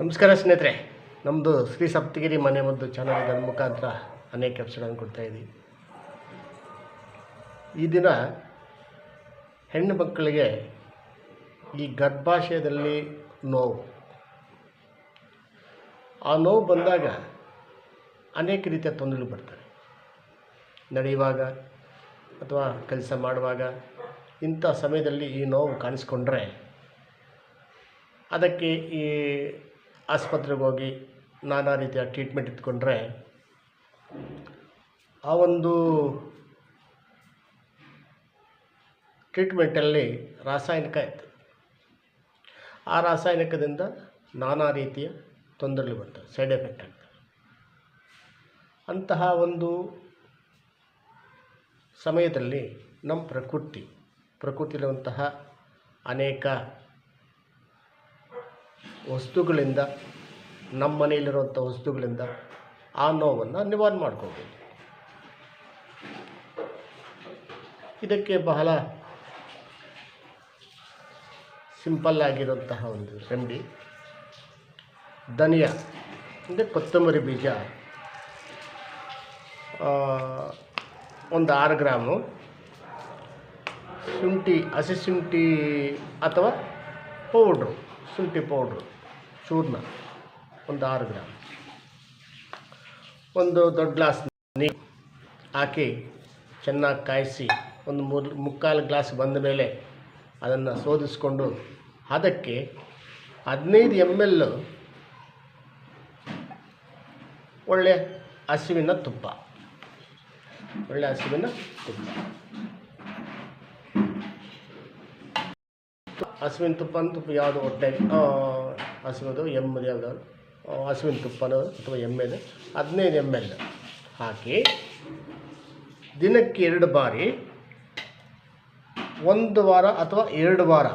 ನಮಸ್ಕಾರ ಸ್ನೇಹಿತರೆ. ನಮ್ಮದು ಶ್ರೀ ಸಪ್ತಗಿರಿ ಮನೆ ಮದ್ದು ಚಾನಲ್ ಇದರ ಮುಖಾಂತರ ಅನೇಕ ಎಪಿಸೋಡನ್ನು ಕೊಡ್ತಾ ಇದ್ದೀವಿ. ಈ ದಿನ ಹೆಣ್ಣು ಮಕ್ಕಳಿಗೆ ಈ ಗರ್ಭಾಶಯದಲ್ಲಿ ನೋವು. ಆ ನೋವು ಬಂದಾಗ ಅನೇಕ ರೀತಿಯ ತೊಂದರೆಗಳು ಬರ್ತವೆ ನಡೆಯುವಾಗ ಅಥವಾ ಕೆಲಸ ಮಾಡುವಾಗ ಇಂಥ ಸಮಯದಲ್ಲಿ ಈ ನೋವು ಕಾಣಿಸ್ಕೊಂಡ್ರೆ ಅದಕ್ಕೆ ಈ ಆಸ್ಪತ್ರೆಗೆ ಹೋಗಿ ನಾನಾ ರೀತಿಯ ಟ್ರೀಟ್ಮೆಂಟ್ ಇಟ್ಕೊಂಡ್ರೆ, ಆ ಒಂದು ಟ್ರೀಟ್ಮೆಂಟಲ್ಲಿ ರಾಸಾಯನಿಕ ಇತ್ತು ಆ ರಾಸಾಯನಿಕದಿಂದ ನಾನಾ ರೀತಿಯ ತೊಂದರೆಗಳು ಬರ್ತವೆ ಸೈಡ್ ಎಫೆಕ್ಟ್ ಆಗ್ತವೆ ಅಂತಹ ಒಂದು ಸಮಯದಲ್ಲಿ ನಮ್ಮ ಪ್ರಕೃತಿ, ಪ್ರಕೃತಿಯಲ್ಲಿರುವಂತಹ ಅನೇಕ ವಸ್ತುಗಳಿಂದ, ನಮ್ಮ ಮನೆಯಲ್ಲಿರುವಂಥ ವಸ್ತುಗಳಿಂದ ಆ ನೋವನ್ನು ನಿವಾರಣೆ ಮಾಡ್ಕೋಬೋದು ಇದಕ್ಕೆ ಬಹಳ ಸಿಂಪಲ್ ಆಗಿರುವಂತಹ ಒಂದು ರೆಮಿಡಿ ಧನಿಯಾ, ಅಂದರೆ ಕೊತ್ತಂಬರಿ ಬೀಜ. ಒಂದು ಆರು ಗ್ರಾಮು. ಶುಂಠಿ, ಹಸಿ ಶುಂಠಿ ಅಥವಾ ಪೌಡ್ರು, ಶುಂಠಿ ಪೌಡ್ರು. ಚೂರ್ಣ, ಒಂದು ಆರು ಗ್ರಾಮ್ ಒಂದು ದೊಡ್ಡ ಗ್ಲಾಸ್ ನೀರು ಹಾಕಿ ಚೆನ್ನಾಗಿ ಕಾಯಿಸಿ, ಒಂದು ಮೂರು, ಮುಕ್ಕಾಲು ಗ್ಲಾಸ್ ಬಂದ ಮೇಲೆ ಅದನ್ನು ಶೋಧಿಸ್ಕೊಂಡು ಅದಕ್ಕೆ ಹದಿನೈದು ಎಂ ಎಲ್ ಒಳ್ಳೆ ಹಸುವಿನ ತುಪ್ಪ. ಒಳ್ಳೆ ಹಸುವಿನ ತುಪ್ಪ. ಹಸುವಿನ ತುಪ್ಪ ಅಂತ ತುಪ್ಪ ಯಾವುದು ಹೊಟ್ಟೆ? ಹಸುವುದು ಎಮ್ಮದು ಯಾವುದು? ಹಸುವಿನ ತುಪ್ಪನೋ ಅಥವಾ ಎಮ್ಮೆದು ಹದಿನೈದು ಎಂ ಎಲ್ ಹಾಕಿ ದಿನಕ್ಕೆ ಎರಡು ಬಾರಿ, ಒಂದು ವಾರ ಅಥವಾ ಎರಡು ವಾರ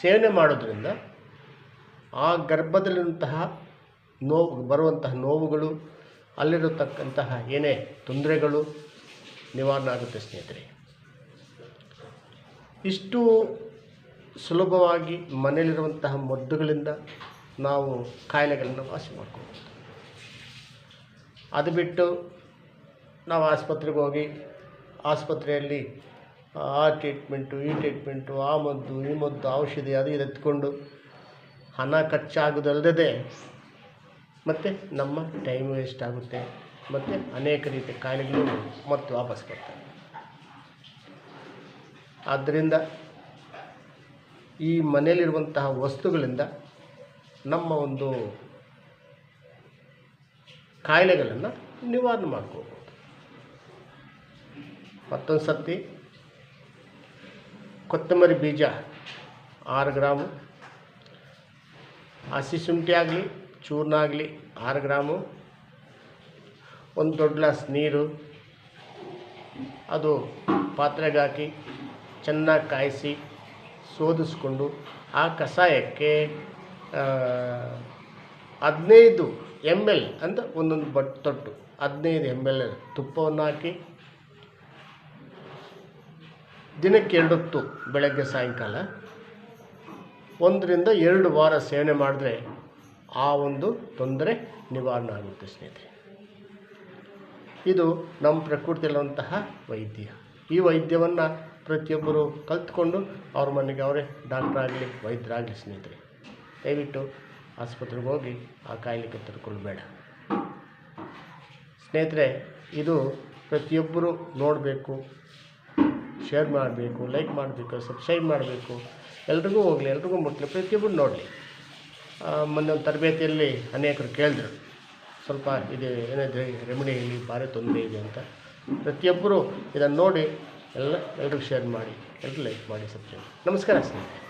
ಸೇವನೆ ಮಾಡೋದ್ರಿಂದ ಆ ಗರ್ಭದಲ್ಲಿರುವಂತಹ ನೋವು, ಬರುವಂತಹ ನೋವುಗಳು, ಅಲ್ಲಿರತಕ್ಕಂತಹ ಏನೇ ತೊಂದರೆಗಳು ನಿವಾರಣೆ ಆಗುತ್ತೆ ಸ್ನೇಹಿತರೆ. ಇಷ್ಟು ಸುಲಭವಾಗಿ ಮನೆಯಲ್ಲಿರುವಂತಹ ಮದ್ದುಗಳಿಂದ ನಾವು ಕಾಯಿಲೆಗಳನ್ನು ವಾಸಿ ಮಾಡ್ಕೋಬೋದು ಅದು ಬಿಟ್ಟು ನಾವು ಆಸ್ಪತ್ರೆಗೆ ಹೋಗಿ ಆಸ್ಪತ್ರೆಯಲ್ಲಿ, ಆ ಟ್ರೀಟ್ಮೆಂಟು ಈ ಟ್ರೀಟ್ಮೆಂಟು ಆ ಮದ್ದು, ಈ ಮದ್ದು, ಔಷಧಿ ಅದು ಇದು ಎತ್ಕೊಂಡು ಹಣ ಖರ್ಚಾಗೋದಲ್ಲದೆ ಮತ್ತು ನಮ್ಮ ಟೈಮ್ ವೇಸ್ಟ್ ಆಗುತ್ತೆ. ಮತ್ತು ಅನೇಕ ರೀತಿಯ ಕಾಯಿಲೆಗಳು ಮತ್ತೆ ವಾಪಸ್ ಬರ್ತವೆ. ಆದ್ದರಿಂದ ಈ ಮನೆಯಲ್ಲಿರುವಂತಹ ವಸ್ತುಗಳಿಂದ ನಮ್ಮ ಒಂದು ಕಾಯಿಲೆಗಳನ್ನು ನಿವಾರಣೆ ಮಾಡ್ಕೋಬೋದು. ಮತ್ತೊಂದು ಸರ್ತಿ ಕೊತ್ತಂಬರಿ ಬೀಜ ಆರು ಗ್ರಾಮು, ಹಸಿ ಶುಂಠಿ ಆಗಲಿ, ಚೂರ್ಣ ಆಗಲಿ ಆರು ಗ್ರಾಮು, ಒಂದು ದೊಡ್ಡ ಗ್ಲಾಸ್ ನೀರು, ಅದು ಪಾತ್ರೆಗೆ ಹಾಕಿ ಚೆನ್ನಾಗಿ ಕಾಯಿಸಿ ಶೋಧಿಸ್ಕೊಂಡು ಆ ಕಷಾಯಕ್ಕೆ ಹದಿನೈದು ಎಂ ಎಲ್ ಅಂತ ಒಂದೊಂದು ಬಟ್ ತೊಟ್ಟು. ಹದಿನೈದು ಎಂ ಎಲ್ ತುಪ್ಪವನ್ನು ಹಾಕಿ, ದಿನಕ್ಕೆ ಎರಡು ಹೊತ್ತು ಬೆಳಗ್ಗೆ ಸಾಯಂಕಾಲ, ಒಂದರಿಂದ ಎರಡು ವಾರ ಸೇವನೆ ಮಾಡಿದ್ರೆ ಆ ಒಂದು ತೊಂದರೆ ನಿವಾರಣೆ ಆಗುತ್ತೆ ಸ್ನೇಹಿತರೆ. ಇದು ನಮ್ಮ ಪ್ರಕೃತಿಯಲ್ಲಿರುವಂತಹ ವೈದ್ಯ. ಈ ವೈದ್ಯವನ್ನು ಪ್ರತಿಯೊಬ್ಬರು ಕಲ್ತ್ಕೊಂಡು ಅವ್ರ ಮನೆಗೆ ಅವರೇ ಡಾಕ್ಟ್ರ್ ಆಗಲಿ ವೈದ್ಯರಾಗಲಿ ಸ್ನೇಹಿತರೆ. ದಯವಿಟ್ಟು ಆಸ್ಪತ್ರೆಗೆ ಹೋಗಿ ಆ ಕಾಯಿಲೆಗೆ ತಡ್ಕೊಳ್ಬೇಡ. ಸ್ನೇಹಿತರೆ, ಇದು ಪ್ರತಿಯೊಬ್ಬರು ನೋಡಬೇಕು, ಶೇರ್ ಮಾಡಬೇಕು, ಲೈಕ್ ಮಾಡಬೇಕು, ಸಬ್ಸ್ಕ್ರೈಬ್ ಮಾಡಬೇಕು. ಎಲ್ರಿಗೂ ಹೋಗಲಿ, ಎಲ್ರಿಗೂ ಮುಟ್ಲಿ, ಪ್ರತಿಯೊಬ್ಬರು ನೋಡಲಿ. ಮೊನ್ನೆ ಒಂದು ತರಬೇತಿಯಲ್ಲಿ ಅನೇಕರು ಕೇಳಿದ್ರು, ಸ್ವಲ್ಪ ಇದು ಏನಿದೆ ರೆಮಿಡಿ ಇಲ್ಲಿ ಭಾರಿ ತೊಂದರೆ ಇದೆ ಅಂತ. ಪ್ರತಿಯೊಬ್ಬರು ಇದನ್ನು ನೋಡಿ ಎಲ್ಲ ಎಲ್ಲರೂ ಶೇರ್ ಮಾಡಿ ಎಲ್ಲರೂ ಲೈಕ್ ಮಾಡಿ ಸಬ್ಸ್ಕ್ರೈಬ್. ನಮಸ್ಕಾರ ಸ್ನೇಹಿತರೆ.